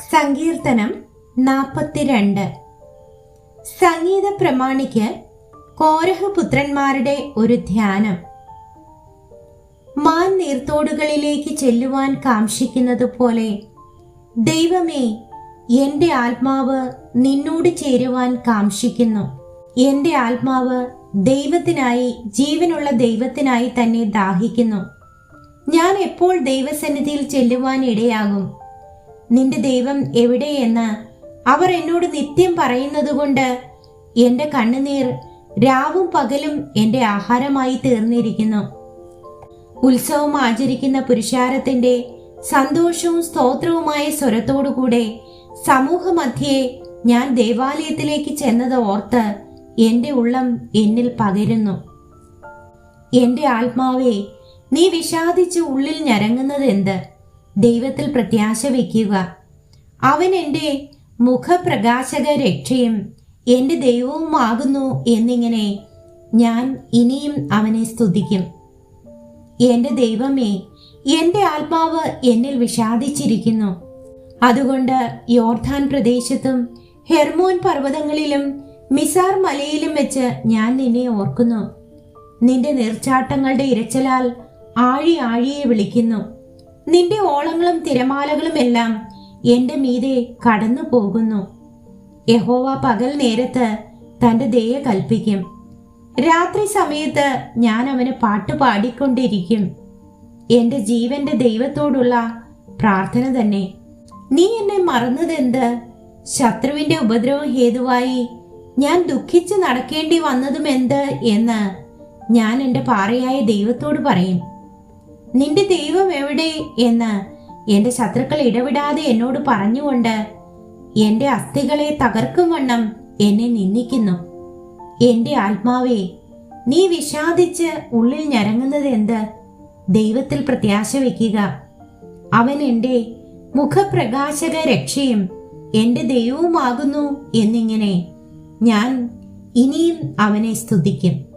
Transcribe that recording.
സങ്കീർത്തനം നാൽപ്പത്തിരണ്ട് സംഗീത പ്രമാണിക്ക് കോരഹ പുത്രന്മാരുടെ ഒരു ധ്യാനം. മാൻ നീർത്തോടുകളിലേക്ക് ചെല്ലുവാൻ കാംക്ഷിക്കുന്നത് പോലെ ദൈവമേ എന്റെ ആത്മാവ് നിന്നോട് ചേരുവാൻ കാംക്ഷിക്കുന്നു. എന്റെ ആത്മാവ് ദൈവത്തിനായി ജീവനുള്ള ദൈവത്തിനായി തന്നെ ദാഹിക്കുന്നു. ഞാൻ എപ്പോൾ ദൈവസന്നിധിയിൽ ചെല്ലുവാൻ ഇടയാകും? നിന്റെ ദൈവം എവിടെയെന്ന് അവർ എന്നോട് നിത്യം പറയുന്നതുകൊണ്ട് എന്റെ കണ്ണുനീർ രാവും പകലും എന്റെ ആഹാരമായി തീർന്നിരിക്കുന്നു. ഉത്സവം ആചരിക്കുന്ന പുരുഷാരത്തിന്റെ സന്തോഷവും സ്തോത്രവുമായ സ്വരത്തോടുകൂടെ സമൂഹമധ്യേ ഞാൻ ദേവാലയത്തിലേക്ക് ചെന്നത് ഓർത്ത് എന്റെ ഉള്ളം എന്നിൽ പകരുന്നു. എന്റെ ആത്മാവേ നീ വിഷാദിച്ച് ഉള്ളിൽ ഞരങ്ങുന്നത് എന്ത്? ദൈവത്തിൽ പ്രത്യാശ വയ്ക്കുക. അവൻ എന്റെ മുഖപ്രകാശക രക്ഷയും എന്റെ ദൈവവുമാകുന്നു എന്നിങ്ങനെ ഞാൻ ഇനിയും അവനെ സ്തുതിക്കും. എന്റെ ദൈവമേ എന്റെ ആത്മാവ് എന്നിൽ വിഷാദിച്ചിരിക്കുന്നു. അതുകൊണ്ട് യോർധാൻ പ്രദേശത്തും ഹെർമോൻ പർവതങ്ങളിലും മിസാർ മലയിലും വെച്ച് ഞാൻ നിന്നെ ഓർക്കുന്നു. നിന്റെ നീർച്ചാട്ടങ്ങളുടെ ഇരച്ചലാൽ ആഴി ആഴിയെ വിളിക്കുന്നു. നിന്റെ ഓളങ്ങളും തിരമാലകളും എല്ലാം എന്റെ മീതെ കടന്നു പോകുന്നു. യഹോവ പകൽ നേരത്ത് തന്റെ ദയ കൽപ്പിക്കും. രാത്രി സമയത്ത് ഞാൻ അവന് പാട്ട് പാടിക്കൊണ്ടിരിക്കും. എന്റെ ജീവന്റെ ദൈവത്തോടുള്ള പ്രാർത്ഥന തന്നെ. നീ എന്നെ മറന്നതെന്ത്? ശത്രുവിന്റെ ഉപദ്രവം ഹേതുവായി ഞാൻ ദുഃഖിച്ച് നടക്കേണ്ടി വന്നതും എന്ത് എന്ന് ഞാൻ എന്റെ പാറയായ ദൈവത്തോട് പറയും. നിന്റെ ദൈവം എവിടെ എന്ന് എന്റെ ശത്രുക്കൾ ഇടവിടാതെ എന്നോട് പറഞ്ഞുകൊണ്ട് എന്റെ അസ്ഥികളെ തകർക്കും വണ്ണം എന്നെ നിന്ദിക്കുന്നു. എന്റെ ആത്മാവേ നീ വിഷാദിച്ച് ഉള്ളിൽ ഞരങ്ങുന്നത് എന്ത്? ദൈവത്തിൽ പ്രത്യാശ വയ്ക്കുക. അവൻ എന്റെ മുഖപ്രകാശക രക്ഷയും എന്റെ ദൈവവുമാകുന്നു എന്നിങ്ങനെ ഞാൻ ഇനിയും അവനെ സ്തുതിക്കും.